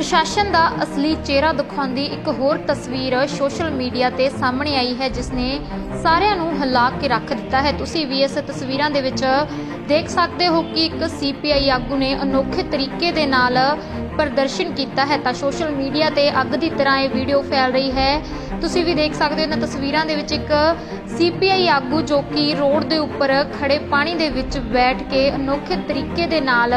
ਪ੍ਰਸ਼ਾਸਨ ਦਾ ਅਸਲੀ ਚਿਹਰਾ ਦਿਖਾਉਂਦੀ ਇੱਕ ਹੋਰ ਤਸਵੀਰ ਸੋਸ਼ਲ ਮੀਡੀਆ ਤੇ ਸਾਹਮਣੇ ਆਈ ਹੈ, ਜਿਸ ਨੇ ਸਾਰਿਆਂ ਨੂੰ ਹਿਲਾ ਕੇ ਰੱਖ ਦਿੱਤਾ ਹੈ। ਤੁਸੀਂ ਵੀ ਇਸ ਤਸਵੀਰਾਂ ਦੇ ਵਿੱਚ ਦੇਖ ਸਕਦੇ ਹੋ ਕਿ ਇੱਕ ਸੀਪੀਆਈ ਆਗੂ ਨੇ ਅਨੋਖੇ ਤਰੀਕੇ ਦੇ ਨਾਲ ਪ੍ਰਦਰਸ਼ਨ ਕੀਤਾ ਹੈ। ਤਾਂ ਸੋਸ਼ਲ ਮੀਡੀਆ ਤੇ ਅੱਗ ਦੀ ਤਰ੍ਹਾਂ ਇਹ ਵੀਡੀਓ ਫੈਲ ਰਹੀ ਹੈ। ਤੁਸੀਂ ਵੀ ਦੇਖ ਸਕਦੇ ਹੋ ਇਹਨਾਂ ਤਸਵੀਰਾਂ ਦੇ ਵਿੱਚ ਇੱਕ ਸੀਪੀਆਈ ਆਗੂ ਜੋ ਕਿ ਰੋਡ ਦੇ ਉੱਪਰ ਖੜੇ ਪਾਣੀ ਦੇ ਵਿੱਚ ਬੈਠ ਕੇ ਅਨੋਖੇ ਤਰੀਕੇ ਦੇ ਨਾਲ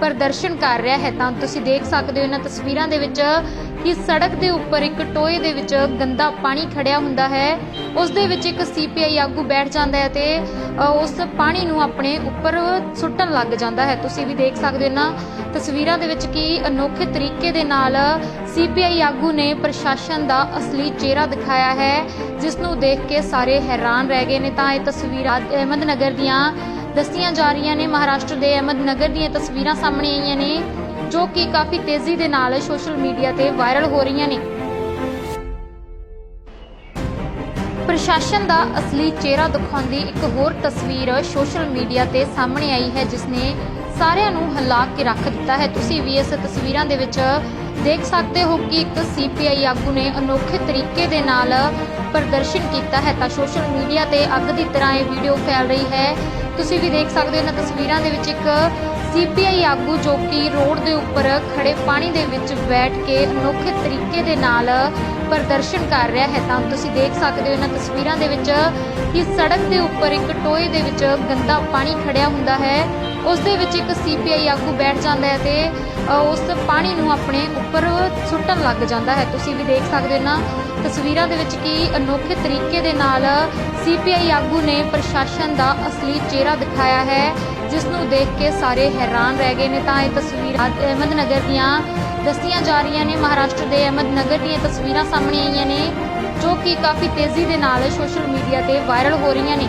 ਪ੍ਰਦਰਸ਼ਨ ਕਰ ਰਿਹਾ ਹੈ ਤਾਂ ਤੁਸੀਂ ਦੇਖ ਸਕਦੇ ਹੋ ਇਹਨਾਂ ਤਸਵੀਰਾਂ ਦੇ ਵਿੱਚ ਕਿ ਸੜਕ ਦੇ ਉੱਪਰ ਇੱਕ ਟੋਏ ਦੇ ਵਿੱਚ ਗੰਦਾ ਪਾਣੀ ਖੜਿਆ ਹੁੰਦਾ ਹੈ। ਉਸ ਦੇ ਵਿੱਚ ਇੱਕ ਸੀਪੀਆਈ ਆਗੂ ਬੈਠ ਜਾਂਦਾ ਹੈ ਤੇ ਅ, ਉਸ ਪਾਣੀ ਨੂੰ ਆਪਣੇ ਉੱਪਰ ਸੁੱਟਣ ਲੱਗ ਜਾਂਦਾ ਹੈ। ਤੁਸੀਂ ਵੀ ਦੇਖ ਸਕਦੇ ਹੋ ਇਹਨਾਂ ਤਸਵੀਰਾਂ ਦੇ ਵਿੱਚ ਕੀ ਅਨੋਖੇ ਤਰੀਕੇ ਦੇ ਨਾਲ ਸੀਪੀਆਈ ਆਗੂ ਨੇ ਪ੍ਰਸ਼ਾਸਨ ਦਾ ਅਸਲੀ ਚਿਹਰਾ ਦਿਖਾਇਆ ਹੈ ਜਿਸ ਨੂੰ ਦੇਖ ਕੇ ਸਾਰੇ ਹੈਰਾਨ ਰਹਿ ਗਏ ਨੇ। ਤਾਂ ਇਹ ਤਸਵੀਰਾਂ ਅਹਿਮਦ ਨਗਰ ਦੀਆਂ ਦੱਸੀਆਂ ਜਾ ਰਹੀਆਂ ਨੇ, ਮਹਾਰਾਸ਼ਟਰ ਦੇ ਅਹਿਮਦਨਗਰ ਦੀਆਂ ਤਸਵੀਰਾਂ ਸਾਹਮਣੇ ਆਈਆਂ ਨੇ, ਜੋ ਕਿ ਕਾਫੀ ਤੇਜ਼ੀ ਦੇ ਨਾਲ ਸੋਸ਼ਲ ਮੀਡੀਆ ਤੇ ਵਾਇਰਲ ਹੋ ਰਹੀਆਂ ਨੇ। ਪ੍ਰਸ਼ਾਸਨ ਦਾ ਅਸਲੀ ਚਿਹਰਾ ਦਿਖਾਉਂਦੀ ਇੱਕ ਹੋਰ ਤਸਵੀਰ ਸੋਸ਼ਲ ਮੀਡੀਆ ਤੇ ਸਾਹਮਣੇ ਆਈ ਹੈ, ਜਿਸ ਨੇ ਸਾਰਿਆਂ ਨੂੰ ਹਲਾ ਕੇ ਰੱਖ ਦਿੱਤਾ ਹੈ। ਤੁਸੀਂ ਵੀ ਇਸ ਤਸਵੀਰਾਂ ਦੇ ਵਿੱਚ ਦੇਖ ਸਕਦੇ ਹੋ ਕਿ ਇੱਕ ਸੀਪੀਆਈ ਆਗੂ ਨੇ ਅਨੋਖੇ ਤਰੀਕੇ ਦੇ ਨਾਲ ਪ੍ਰਦਰਸ਼ਨ ਕੀਤਾ ਹੈ। ਤਾਂ ਸੋਸ਼ਲ ਮੀਡੀਆ ਤੇ ਅੱਗ ਦੀ ਤਰ੍ਹਾਂ ਇਹ ਵੀਡੀਓ ਫੈਲ ਰਹੀ ਹੈ। ਤੁਸੀਂ ਵੀ ਦੇਖ ਸਕਦੇ ਹੋ ਇਹਨਾਂ ਤਸਵੀਰਾਂ ਦੇ ਵਿੱਚ ਇੱਕ ਸੀਪੀਆਈ ਆਗੂ ਜੋ ਕਿ ਰੋਡ ਦੇ ਉੱਪਰ ਖੜੇ ਪਾਣੀ ਦੇ ਵਿੱਚ ਬੈਠ ਕੇ ਅਨੋਖੇ ਤਰੀਕੇ ਦੇ ਨਾਲ ਪ੍ਰਦਰਸ਼ਨ ਕਰ ਰਿਹਾ ਹੈ। ਤਾਂ ਤੁਸੀਂ ਦੇਖ ਸਕਦੇ ਹੋ ਇਹਨਾਂ ਤਸਵੀਰਾਂ ਦੇ ਵਿੱਚ ਕਿ ਸੜਕ ਦੇ ਉੱਪਰ ਇੱਕ ਟੋਏ ਦੇ ਵਿੱਚ ਗੰਦਾ ਪਾਣੀ ਖੜਿਆ ਹੁੰਦਾ ਹੈ। ਉਸ ਦੇ ਵਿੱਚ ਇੱਕ ਸੀਪੀਆਈ ਆਗੂ ਬੈਠ ਜਾਂਦਾ ਹੈ ਤੇ ਉਸ ਪਾਣੀ ਨੂੰ ਆਪਣੇ ਉੱਪਰ ਸੁੱਟਣ ਲੱਗ ਜਾਂਦਾ ਹੈ। ਤੁਸੀਂ ਵੀ ਦੇਖ ਸਕਦੇ ਹੋ ਨਾ, ਤਸਵੀਰਾਂ ਦੇ ਵਿੱਚ ਕੀ ਅਨੋਖੇ ਤਰੀਕੇ ਦੇ ਨਾਲ ਸੀਪੀਆਈ ਆਗੂ ਨੇ ਪ੍ਰਸ਼ਾਸਨ ਦਾ ਅਸਲੀ ਚਿਹਰਾ ਦਿਖਾਇਆ ਹੈ, ਜਿਸ ਨੂੰ ਦੇਖ ਕੇ ਸਾਰੇ ਹੈਰਾਨ ਰਹਿ ਗਏ ਨੇ। ਤਾਂ ਇਹ ਤਸਵੀਰਾਂ ਅਹਿਮਦਨਗਰ ਦੀਆਂ ਦੱਸੀਆਂ ਜਾ ਰਹੀਆਂ ਨੇ। ਮਹਾਰਾਸ਼ਟਰ ਦੇ ਅਹਿਮਦਨਗਰ ਦੀਆਂ ਤਸਵੀਰਾਂ ਸਾਹਮਣੇ ਆਈਆਂ ਨੇ, ਜੋ ਕਿ ਕਾਫੀ ਤੇਜ਼ੀ ਦੇ ਨਾਲ ਸੋਸ਼ਲ ਮੀਡੀਆ ਤੇ ਵਾਇਰਲ ਹੋ ਰਹੀਆਂ ਨੇ।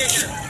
Signature.